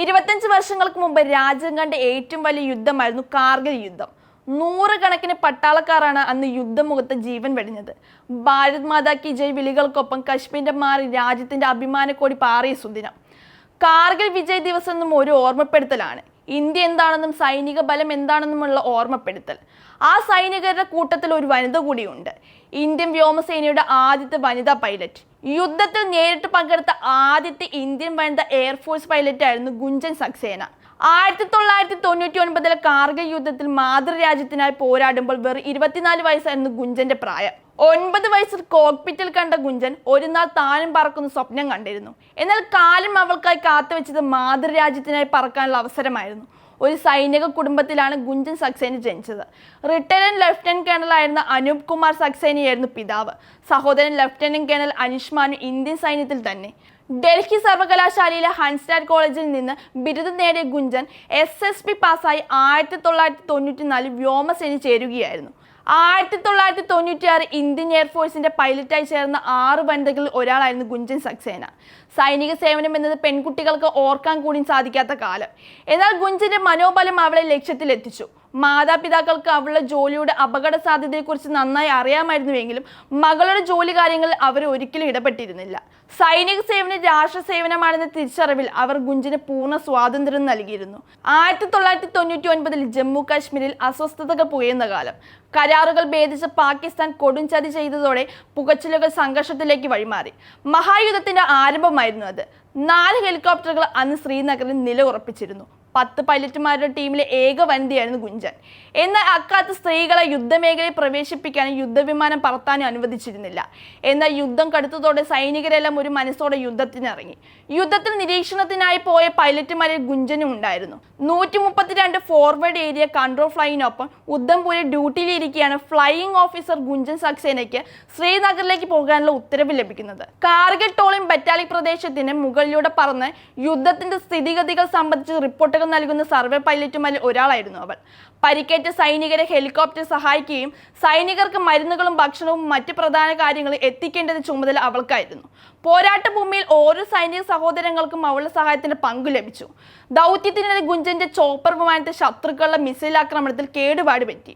ഇരുപത്തഞ്ച് വർഷങ്ങൾക്ക് മുമ്പ് രാജ്യം കണ്ട ഏറ്റവും വലിയ യുദ്ധമായിരുന്നു കാർഗിൽ യുദ്ധം. നൂറുകണക്കിന് പട്ടാളക്കാരാണ് അന്ന് യുദ്ധമുഖത്ത് ജീവൻ വെടിഞ്ഞത്. ഭാരത് മാതാ കി ജയ് വിളികൾക്കൊപ്പം കശ്മീരിന്റെ മാറി രാജ്യത്തിന്റെ അഭിമാനക്കോടി പാറിയ സുദിനം. കാർഗിൽ വിജയ് ദിവസം എന്നും ഒരു ഓർമ്മപ്പെടുത്തലാണ്. ഇന്ത്യ എന്താണെന്നും സൈനിക ബലം എന്താണെന്നുമുള്ള ഓർമ്മപ്പെടുത്തൽ. ആ സൈനികരുടെ കൂട്ടത്തിൽ ഒരു വനിത കൂടിയുണ്ട്. ഇന്ത്യൻ വ്യോമസേനയുടെ ആദ്യത്തെ വനിതാ പൈലറ്റ്. യുദ്ധത്തിൽ നേരിട്ട് പങ്കെടുത്ത ആദ്യത്തെ ഇന്ത്യൻ വനിത എയർഫോഴ്സ് പൈലറ്റ് ആയിരുന്നു ഗുഞ്ചൻ സക്സേന. ആയിരത്തി തൊള്ളായിരത്തി തൊണ്ണൂറ്റി ഒൻപതിലെ കാർഗിൽ യുദ്ധത്തിൽ മാതൃരാജ്യത്തിനായി പോരാടുമ്പോൾ വെറും ഇരുപത്തിനാല് വയസ്സായിരുന്നു ഗുഞ്ചന്റെ പ്രായം. ഒൻപത് വയസ്സിൽ കോക്പിറ്റിൽ കണ്ട ഗുഞ്ചൻ ഒരു നാൾ താനും പറക്കുന്ന സ്വപ്നം കണ്ടിരുന്നു. എന്നാൽ കാലം അവൾക്കായി കാത്തുവെച്ചത് മാതൃരാജ്യത്തിനായി പറക്കാനുള്ള അവസരമായിരുന്നു. ഒരു സൈനിക കുടുംബത്തിലാണ് ഗുഞ്ചൻ സക്സേന ജനിച്ചത്. റിട്ടയർഡ് ലഫ്റ്റനന്റ് കേണൽ ആയിരുന്ന അനൂപ് കുമാർ സക്സേനയായിരുന്നു പിതാവ്. സഹോദരൻ ലഫ്റ്റനന്റ് കേണൽ അനുഷ്മാനും ഇന്ത്യൻ സൈന്യത്തിൽ തന്നെ. ഡൽഹി സർവകലാശാലയിലെ ഹൻസ്റ്റാഡ് കോളേജിൽ നിന്ന് ബിരുദം നേടിയ ഗുഞ്ചൻ എസ് എസ് പി പാസ്സായി ആയിരത്തി തൊള്ളായിരത്തി തൊണ്ണൂറ്റി നാലിൽ വ്യോമസേനയിൽ ചേരുകയായിരുന്നു. ആയിരത്തി തൊള്ളായിരത്തി തൊണ്ണൂറ്റി ആറ് ഇന്ത്യൻ എയർഫോഴ്സിന്റെ പൈലറ്റായി ചേർന്ന ആറ് വനിതകളിൽ ഒരാളായിരുന്നു ഗുഞ്ചൻ സക്സേന. സൈനിക സേവനം എന്നത് പെൺകുട്ടികൾക്ക് ഓർക്കാൻ കൂടി സാധിക്കാത്ത കാലം. എന്നാൽ ഗുഞ്ചന്റെ മനോബലം അവളെ ലക്ഷ്യത്തിലെത്തിച്ചു. മാതാപിതാക്കൾക്ക് അവളുടെ ജോലിയുടെ അപകട സാധ്യതയെക്കുറിച്ച് നന്നായി അറിയാമായിരുന്നുവെങ്കിലും മകളുടെ ജോലി കാര്യങ്ങളിൽ അവർ ഒരിക്കലും ഇടപെട്ടിരുന്നില്ല. സൈനിക സേവനം രാഷ്ട്ര സേവനമാണെന്ന തിരിച്ചറിവിൽ അവർ ഗുഞ്ചിന് പൂർണ സ്വാതന്ത്ര്യം നൽകിയിരുന്നു. ആയിരത്തി തൊള്ളായിരത്തി തൊണ്ണൂറ്റി ഒൻപതിൽ ജമ്മു കാശ്മീരിൽ അസ്വസ്ഥതകൾ പുകയുന്ന കാലം. കരാറുകൾ ഭേദിച്ച് പാകിസ്ഥാൻ കൊടുംചതി ചെയ്തതോടെ പുകച്ചിലുകൾ സംഘർഷത്തിലേക്ക് വഴിമാറി. മഹായുദ്ധത്തിന്റെ ആരംഭമായിരുന്നു അത്. നാല് ഹെലികോപ്റ്ററുകൾ അന്ന് ശ്രീനഗറിൽ നില ഉറപ്പിച്ചിരുന്നു പത്ത് പൈലറ്റുമാരുടെ ടീമിലെ ഏക വനിതയായിരുന്നു ഗുഞ്ചൻ. എന്നാൽ അക്കാലത്ത് സ്ത്രീകളെ യുദ്ധമേഖലയിൽ പ്രവേശിപ്പിക്കാനും യുദ്ധവിമാനം പറത്താനും അനുവദിച്ചിരുന്നില്ല. എന്നാൽ യുദ്ധം കടുത്തതോടെ സൈനികരെല്ലാം ഒരു മനസ്സോടെ യുദ്ധത്തിനിറങ്ങി. യുദ്ധത്തിൽ നിരീക്ഷണത്തിനായി പോയ പൈലറ്റുമാരിൽ ഗുഞ്ചനും ഉണ്ടായിരുന്നു. നൂറ്റി മുപ്പത്തിരണ്ട് ഫോർവേഡ് ഏരിയ കൺട്രോൾ ഫ്ലൈനൊപ്പം ഉദ്ധംപൂരിൽ ഡ്യൂട്ടിയിലിരിക്കെയാണ് ഫ്ലൈയിങ് ഓഫീസർ ഗുഞ്ചൻ സക്സേനയ്ക്ക് ശ്രീനഗറിലേക്ക് പോകാനുള്ള ഉത്തരവ് ലഭിക്കുന്നത്. കാർഗിൽ ടോളിംഗ് ബറ്റാലിക് പ്രദേശത്തിന് മുകളിലൂടെ പറന്ന് യുദ്ധത്തിന്റെ സ്ഥിതിഗതികൾ സംബന്ധിച്ച് റിപ്പോർട്ടുകൾ നൽകുന്ന സർവേ പൈലറ്റുമാരിൽ ഒരാളായിരുന്നു അവൾ. പരിക്കേറ്റ സൈനികരെ ഹെലികോപ്റ്റർ സഹായിക്കുകയും സൈനികർക്ക് മരുന്നുകളും ഭക്ഷണവും മറ്റ് പ്രധാന കാര്യങ്ങളും എത്തിക്കേണ്ടത് ചുമതല അവൾക്കായിരുന്നു. പോരാട്ട ഭൂമിയിൽ ഓരോ സൈനിക സഹോദരങ്ങൾക്കും അവളുടെ സഹായത്തിന്റെ പങ്കു ലഭിച്ചു. ദൗത്യത്തിനിടെ ഗുഞ്ചന്റെ ചോപ്പർ വിമാനത്തെ ശത്രുക്കളുടെ മിസൈൽ ആക്രമണത്തിൽ കേടുപാട് പറ്റി.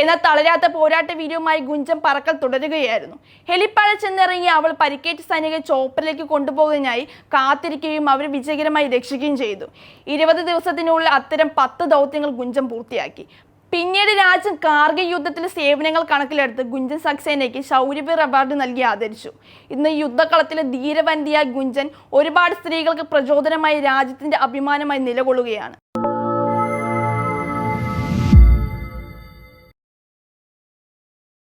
എന്നാൽ തളരാത്ത പോരാട്ട വീഡിയോമായി ഗുഞ്ചൻ പറക്കൽ തുടരുകയായിരുന്നു. ഹെലിപ്പാഡിൽ ചെന്നിറങ്ങി അവൾ പരിക്കേറ്റ സൈനികരെ ചോപ്പറിലേക്ക് കൊണ്ടുപോകുന്നതിനായി കാത്തിരിക്കുകയും അവരെ വിജയകരമായി രക്ഷിക്കുകയും ചെയ്തു. ഇരുപത് ദിവസത്തിനുള്ളിൽ അത്തരം പത്ത് ദൗത്യങ്ങൾ ഗുഞ്ചൻ പൂർത്തിയാക്കി. പിന്നീട് രാജ്യം കാർഗിൽ യുദ്ധത്തിലെ സേവനങ്ങൾ കണക്കിലെടുത്ത് ഗുഞ്ചൻ സക്സേനയ്ക്ക് ശൗര്യവീർ അവാർഡ് നൽകി ആദരിച്ചു. ഇന്ന് യുദ്ധക്കളത്തിലെ ധീരവന്തിയായ ഗുഞ്ചൻ ഒരുപാട് സ്ത്രീകൾക്ക് പ്രചോദനമായി രാജ്യത്തിന്റെ അഭിമാനമായി നിലകൊള്ളുകയാണ്.